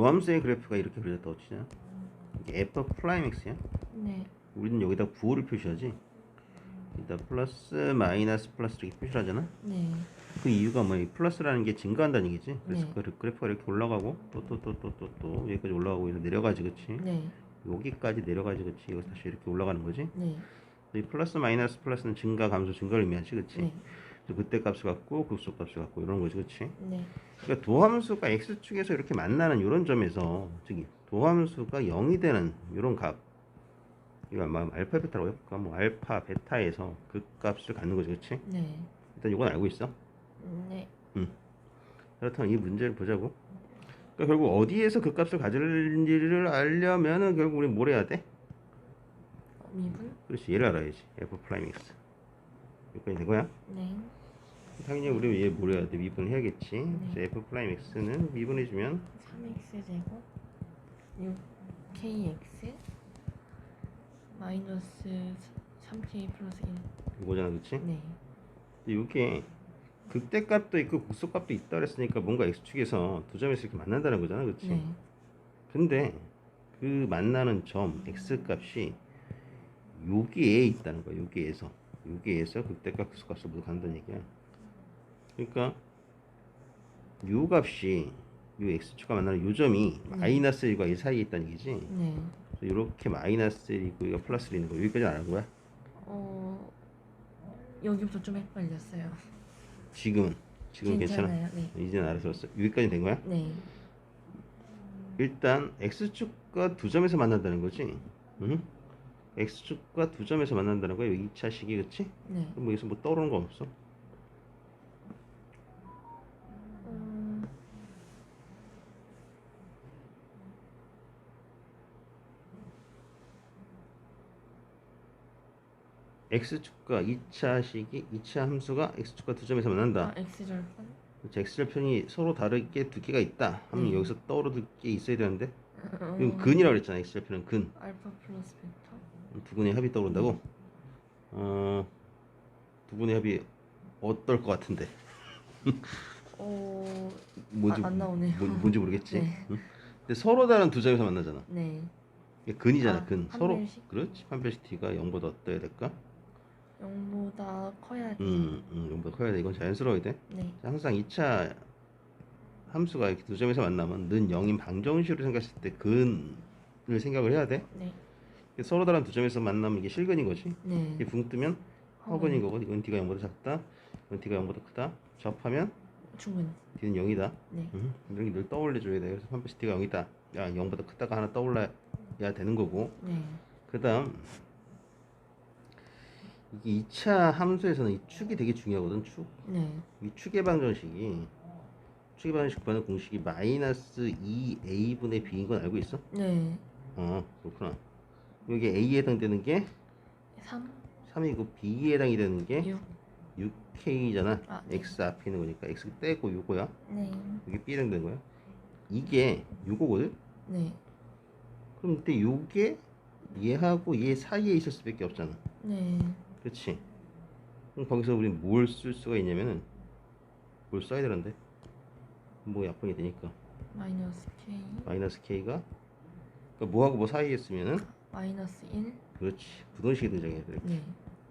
도함수의 그래프가 이렇게 그려졌다고 치자. 이게 f 프라임 x야. 네. 우리는 여기다 9를 표시하지. 일단 플러스 마이너스 플러스 이렇게 표시를 하잖아. 네. 그 이유가 뭐야? 이 플러스라는 게 증가한다는 얘기지. 그래서 네. 그 그래프가 이렇게 올라가고 또 또 또 또 또 또 여기까지 올라가고 여기서 내려가지, 그렇지? 네. 여기까지 내려가지, 그렇지? 여기서 다시 이렇게 올라가는 거지. 네. 이 플러스 마이너스 플러스는 증가, 감소, 증가를 의미하지, 그렇지? 네. 그래서 그때 값을 갖고 극소 값을 갖고 이런 거지, 그렇지? 네. 그러니까 도함수가 x축에서 이렇게 만나는 이런 점에서 저기 도함수가 0이 되는 이런 값 이거 아마 알파 베타라고 해볼까 뭐 알파 베타에서 그 값을 갖는 거죠 그렇지 네. 일단 이건 알고 있어 네. 그렇다면 이 문제를 보자고 그러니까 결국 어디에서 그 값을 가질지를 알려면은 결국 우리 뭘 해야 돼 어, 미분? 그렇지 얘를 알아야지 f 프라임 x 여기까지 된 거야 네. 당연히 우리 얘뭘 해야 돼 미분을 해야겠지 네. 그래서 f 프라임 x는 미분해주면 3x 제곱 6kx 마이너스 3k 플러스 1. 이거잖아 그렇지 네. 이게 극대값도 있고 극소값도 있다 그랬으니까 뭔가 x축에서 두 점에서 이렇게 만난다는 거잖아 그렇지 네. 근데 그 만나는 점 x값이 여기에 있다는 거야 여기에서 여기에서 극대값 극소값을 모두 간다는 얘기야 그러니까 요 값이 요 x축과 만나는 요 점이 네. 마이너스 1과 1 사이에 있다는 얘기지 네. 이렇게 마이너스 1이고 이거 플러스 1 있는 거 여기까지 안 한 거야 어 여기부터 좀 헷갈렸어요. 지금은 지금 괜찮아. 네. 이제는 알아들었어 여기까지 된 거야 네. 일단 x축과 두 점에서 만난다는 거지. 응? x축과 두 점에서 만난다는 거야. 여기 2차 식이 그치? 네. 그럼 뭐 여기서 뭐 떠오르는 거 없어? X축과 2차 식이 2차 함수가 x축과 두 점에서 만난다. 아 x절편? 그렇지? x절편이 서로 다르게 두 개가 있다. 하면 네. 여기서 떠오르는 게 있어야 되는데 음, 이건 근이라고 그랬잖아. x절편은 근. 알파 플러스 베타? 두 분의 합이 떠오른다고? 어, 두 분의 합이 어떨 것 같은데? 어, 뭔지 아, 안 나오네요. 뭔- 뭔지 모르겠지. 네. 응? 근데 서로 다른 두 점에서 만나잖아. 네. 이게 근이잖아 아, 근한 서로 별씩? 그렇지 한 별씩 t가 0보다 어떠야 될까? 0보다 커야 돼. 음, 음 0보다 커야 돼 이건 자연스러워야 돼 네. 항상 2차 함수가 이렇게 두 점에서 만나면 는 0인 방정식으로 생각했을 때 근을 생각을 해야 돼 네. 서로 다른 두 점에서 만나면 이게 실근인 거지 네. 이게 붕 뜨면 허근인 거고 이건 t가 0보다 작다 이건 t가 0보다 크다 접하면 중근. t는 0이다 네. 음, 이런 게 늘 떠올려줘야 돼 그래서 한 별씩 t가 0이다 야 0보다 크다가 하나 떠올라야 되는 거고 네. 그 다음 이게 2차 함수에서는 이 축이 되게 중요하거든 축. 네. 이 축의 방정식이 축의 방정식 구하는 공식이 마이너스 2a분의 b인 건 알고 있어? 네. 어 그렇구나. 여기 a에 해당되는 게 3, 3이고 b에 해당이 되는 게 6. 6k잖아. 아, 네. x 앞에 있는 거니까 x 떼고 6호야. 네. 여기 b에 해당되는 거야. 이게 6호거든? 네. 그럼 그때 요게 얘하고 얘 사이에 있을 수밖에 없잖아. 네. 그렇지. 그럼 거기서 우리 뭘 쓸 수가 있냐면은 뭘 써야 되는데 뭐 약분이 되니까 마이너스 k. 마이너스 k가 그러니까 뭐하고 뭐 사이에 있으면은 마이너스 1. 그렇지 부동식이 등장해야 돼 이렇게 네.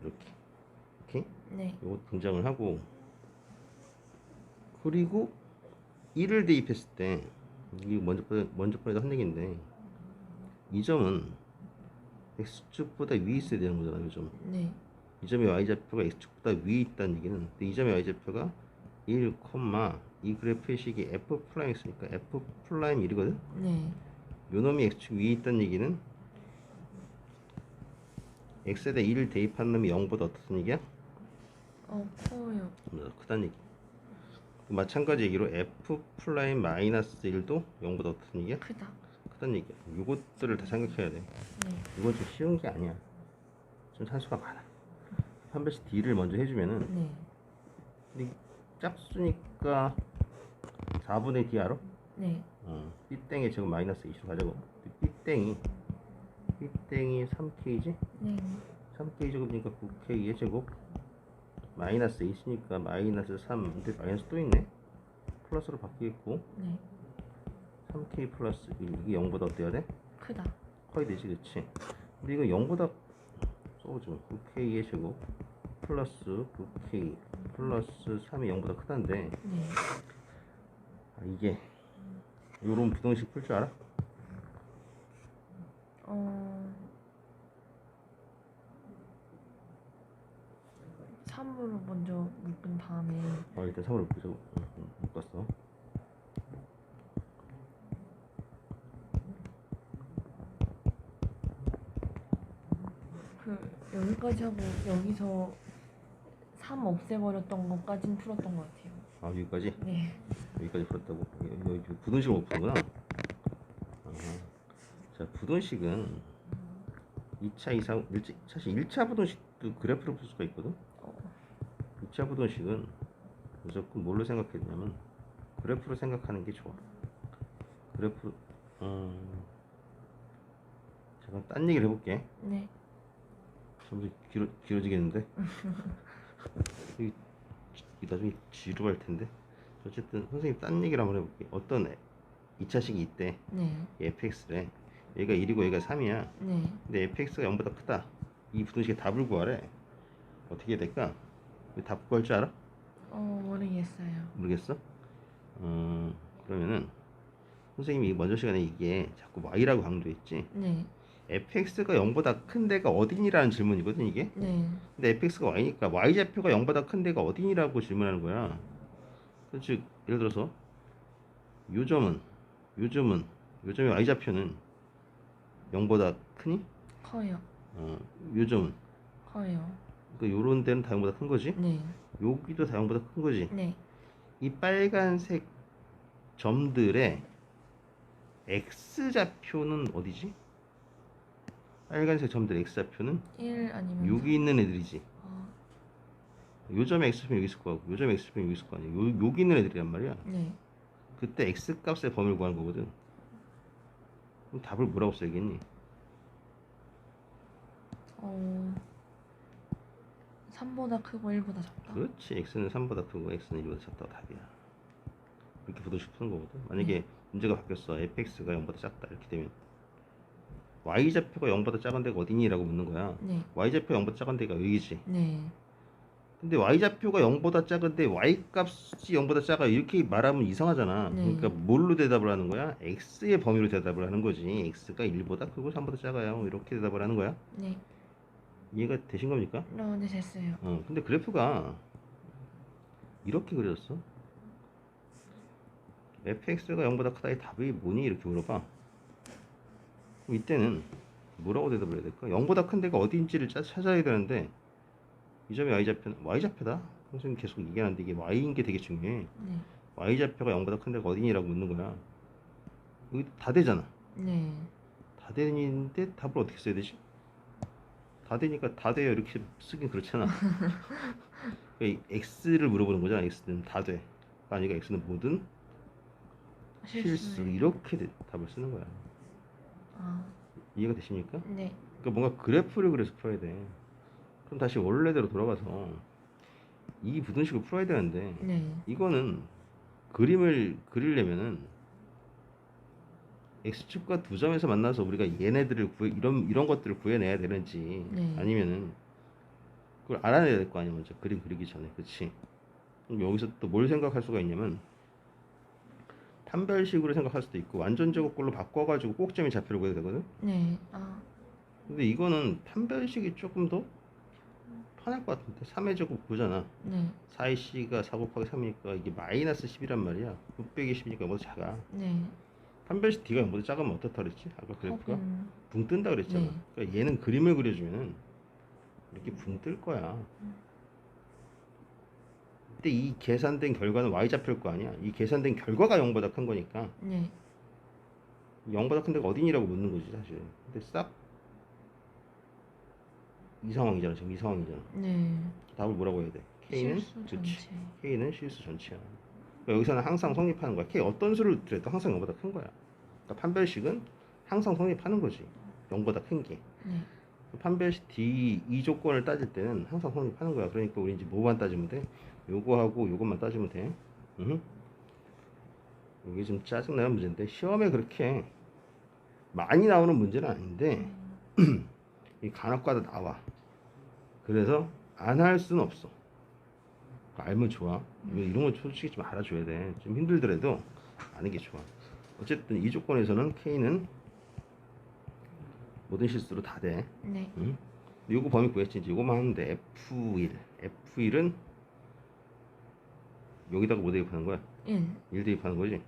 이렇게 오케이 네. 요거 등장을 하고 그리고 1을 대입했을 때 이게 먼저 번- 먼저 번에도 한 얘기인데 이 점은 x축보다 위에 있어야 되는 거잖아 이 점. 네. 이 점의 y좌표가 x축보다 위에 있다는 얘기는 이 점의 y좌표가 1, 이 그래프의 식이 f 프라임 x니까 f 프라임 1이거든 네. 요 놈이 x축 위에 있다는 얘기는 x에다 1을 대입한 놈이 0보다 어떻다는 얘기야? 어, 커요. 크다는 얘기 마찬가지 얘기로 f 마이너스 1도 0보다 어떻다는 얘기야? 크다. 크다는 얘기야 요것들을 다 생각해야 돼 네. 이건 좀 쉬운 게 아니야 좀 산수가 많아 한 배씩 d를 먼저 해주면은 네. 근데 짝수니까 4분의 d 알아? 네. 어, 삐땡에 지금 마이너스 20 가자고 삐땡이 삐땡이 3k지? 네. 3k 제곱이니까 9k의 제곱 마이너스 2시니까 마이너스 3 근데 마이너스 또 있네 플러스로 바뀌겠고 네. 3k 플러스 1 이게 0보다 어때야 돼? 크다. 커야 되지 그치? 근데 이거 0보다 써보자 9k의 제곱 플러스 9k 플러스 3이 0보다 크다는데 네. 아, 이게 요런 부동식 풀 줄 알아? 어. 3으로 먼저 묶은 다음에 어 일단 3으로 보자 못 봤어 그 여기까지 하고 여기서 3 없애버렸던 것까진 풀었던 것 같아요. 아 여기까지? 네. 여기까지 풀었다고? 여기, 여기 부동식을 못 푸는구나. 자 부동식은 2차 이상 일차, 사실 1차 부동식도 그래프로 풀 수가 있거든 어, 2차 부동식은 무조건 뭘로 생각했냐면 그래프로 생각하는 게 좋아. 그래프 음, 잠깐 딴 얘기를 해볼게. 네. 점점 길어 길어지겠는데. 이, 이 나중에 지루할 텐데. 어쨌든 선생님 딴 얘기를 한번 해볼게. 어떤 애, 2차식이 있대. 네. fx래. 얘가 1이고 얘가 3이야. 네. 근데 fx가 0보다 크다. 이 부동식의 답을 구하래. 어떻게 해야 될까? 답 구할 줄 알아? 어, 모르겠어요. 모르겠어? 어, 그러면은 선생님이 먼저 시간에 이게 자꾸 y라고 강조했지. 네. Fx가 0보다 큰 데가 어딘이라는 질문이거든 이게. 네. 근데 fx가 y니까 y 좌표가 0보다 큰 데가 어딘이라고 질문하는 거야. 즉 예를 들어서 요 점은 요 점은 요 점의 y 좌표는 0보다 크니? 커요. 어, 요 점은 커요. 그러니까 요런 데는 다 0보다 큰 거지. 네. 여기도 다 0보다 큰 거지. 네. 이 빨간색 점들의 x 좌표는 어디지? 빨간색 점들 x 좌표는 1 아니면 여기 있는 애들이지. 어, 요 점에 x 좌표는 여기 있을 거고, 요 점에 x 좌표는 여기 있을 거 아니야. 요, 여기 있는 애들이란 말이야. 네. 그때 x 값의 범위를 구하는 거거든. 그럼 답을 뭐라고 써야겠니? 어. 3보다 크고 1보다 작다. 그렇지. x는 3보다 크고 x는 1보다 작다가 답이야. 이렇게 부동식 푸는 거거든. 만약에 문제가 바뀌었어. fx가 0보다 작다. 이렇게 되면 y 좌표가 0보다 작은 데가 어디니 라고 묻는 거야. 네. y 좌표 0보다 작은 데가 여기지. 네. 근데 y 좌표가 0보다 작은데 y 값이 0보다 작아 이렇게 말하면 이상하잖아. 네. 그러니까 뭘로 대답을 하는 거야? x의 범위로 대답을 하는 거지. x가 1보다 크고 3보다 작아요. 이렇게 대답을 하는 거야. 네. 이해가 되신 겁니까? 어, 네 됐어요. 어. 근데 그래프가 이렇게 그려졌어. fx가 0보다 크다의 답이 뭐니? 이렇게 물어봐. 이때는 뭐라고 대답을 해야 될까? 0보다 큰 데가 어디인지를 짜- 찾아야 되는데 이 점이 y 좌표 y 좌표다. 선생님 계속 얘기하는데 이게 y인 게 되게 중요해. 네. y 좌표가 0보다 큰 데가 어디니라고 묻는 거야. 여기 다 되잖아. 네. 다 되는데 답을 어떻게 써야 되지? 다 되니까 다 돼요 이렇게 쓰긴 그렇잖아. 그러니까 이 x를 물어보는 거잖아. x는 다 돼. 아니가 x는 뭐든 실수 이렇게 돼- 답을 쓰는 거야. 아, 이해가 되십니까? 네. 그러니까 뭔가 그래프를 그려서 풀어야 돼. 그럼 다시 원래대로 돌아가서 이 부등식을 풀어야 되는데 네. 이거는 그림을 그리려면은 x축과 두 점에서 만나서 우리가 얘네들을 구해 이런 이런 것들을 구해내야 되는지 네. 아니면은 그걸 알아내야 될 거 아니야 먼저 그림 그리기 전에 그렇지 그럼 여기서 또 뭘 생각할 수가 있냐면 판별식으로 생각할 수도 있고 완전 제곱꼴로 바꿔가지고 꼭점이 좌표를 구해야 되거든? 네. 아, 근데 이거는 판별식이 조금 더 편할 것 같은데? 3의 제곱 구잖아. 네. 4의 c가 4 곱하기 3이니까 이게 마이너스 10이란 말이야. 6 빼기 10이니까 뭐보다 작아. 네. 판별식 d가 0보다 작으면 어떻다 그랬지? 아까 그래프가? 혹은 붕 뜬다 그랬잖아. 네. 그러니까 얘는 그림을 그려주면은 이렇게 붕 뜰 거야 근데 이 계산된 결과는 y좌표일 거 아니야 이 계산된 결과가 0보다 큰 거니까 네. 0보다 큰 데가 어디니라고 묻는 거지 사실 근데 싹 이 상황이잖아 지금 이 상황이잖아 네. 답을 뭐라고 해야 돼? K는 실수 그치. 전체. K는 실수 전체야. 그러니까 여기서는 항상 성립하는 거야. K 어떤 수를 들여도 항상 0보다 큰 거야. 그러니까 판별식은 항상 성립하는 거지. 0보다 큰 게. 네. 판별식 D 이 조건을 따질 때는 항상 성립하는 거야. 그러니까 우리 이제 뭐만 따지면 돼? 요거하고 요것만 따지면 돼. 응? 이게 좀 짜증나는 문제인데 시험에 그렇게 많이 나오는 문제는 아닌데 이 간혹가다 나와. 그래서 안 할 수는 없어. 알면 좋아. 이런 건 솔직히 좀 알아줘야 돼. 좀 힘들더라도 아는 게 좋아. 어쨌든 이 조건에서는 K는 모든 실수로 다 돼. 네. 응? 요거 범위 구했지. 이제 요거만 하면 돼. F1. F1은 여기다가 뭐 대입하는 거야? 1. 1 대입하는 거지?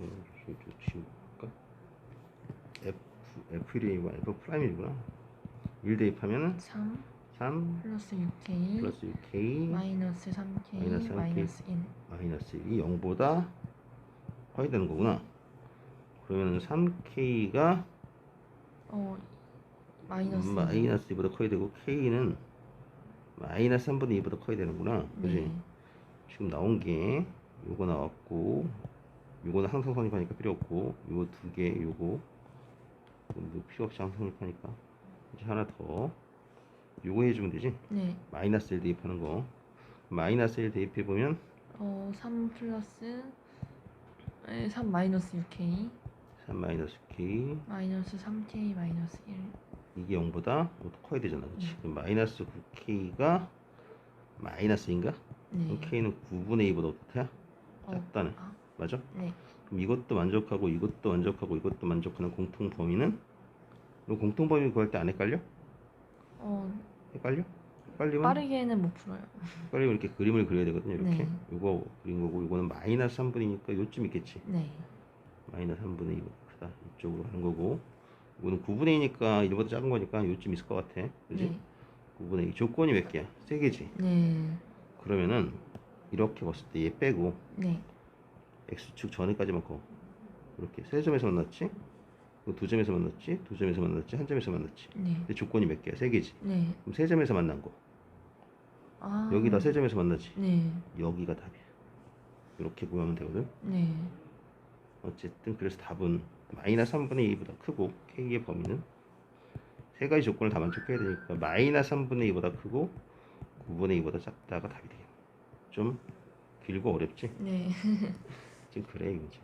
음, 좀 지울까? F, F1이 아니고 F 프라임이구나. 1 대입하면은 3 3 플러스 6K 플러스 6K 마이너스 3K 마이너스 3K. 마이너스 1. 마이너스 1이 0보다 커야 되는 거구나. 그러면 3K가 어 마이너스 마이너스 2보다 커야 되고 K는 마이너스 3분의 2보다 커야 되는구나. 그지? 네. 지금 나온 게 요거 나왔고 요거는 항상 선입하니까 필요 없고 요거 두 개 요거. 뭐 필요 없이 항상 선입하니까. 이제 하나 더. 요거 해주면 되지? 네. 마이너스 1 대입하는 거. 마이너스 1 대입해 보면 어, 3 플러스 에, 3 마이너스 6K 3 마이너스 K. 마이너스 3K 마이너스 1. 이게 0보다 더 커야 되잖아. 그치? 그럼 마이너스 9K가 마이너스인가? 네. K는 9분의 2보다 어떻게? 어, 작다네 아, 맞아? 네. 그럼 이것도 만족하고 이것도 만족하고 이것도 만족하는 공통 범위는 이 공통 범위 구할 때 안 헷갈려? 어, 헷갈려? 헷갈리면 빠르게는 못 풀어요. 헷갈리면 이렇게 그림을 그려야 되거든요. 이렇게 네. 이거 그린 거고 이거는 마이너스 3분이니까 요쯤 있겠지. 네. 마이너스 3분의 2보다 크다 이쪽으로 하는 거고 이거는 9분의 2니까 1보다 작은 거니까 요쯤 있을 것 같아. 그지? 네. 9분의 2 조건이 몇 개야? 세 개지. 네. 그러면은 이렇게 봤을 때 얘 빼고 네. x축 전에까지만 커. 이렇게 세 점에서 만났지? 두 점에서 만났지? 두 점에서 만났지? 한 점에서 만났지? 네. 근데 조건이 몇 개야? 세 개지. 네. 그럼 세 점에서 만난 거. 아. 여기다 세 점에서 만나지. 네. 여기가 답이야. 이렇게 구하면 되거든. 네. 어쨌든 그래서 답은 마이너스 3분의 2보다 크고 k의 범위는 세 가지 조건을 다 만족해야 되니까 마이너스 3분의 2보다 크고 9분의 2보다 작다가 답이 되겠네. 좀 길고 어렵지? 네. 지금 그래 이 문제.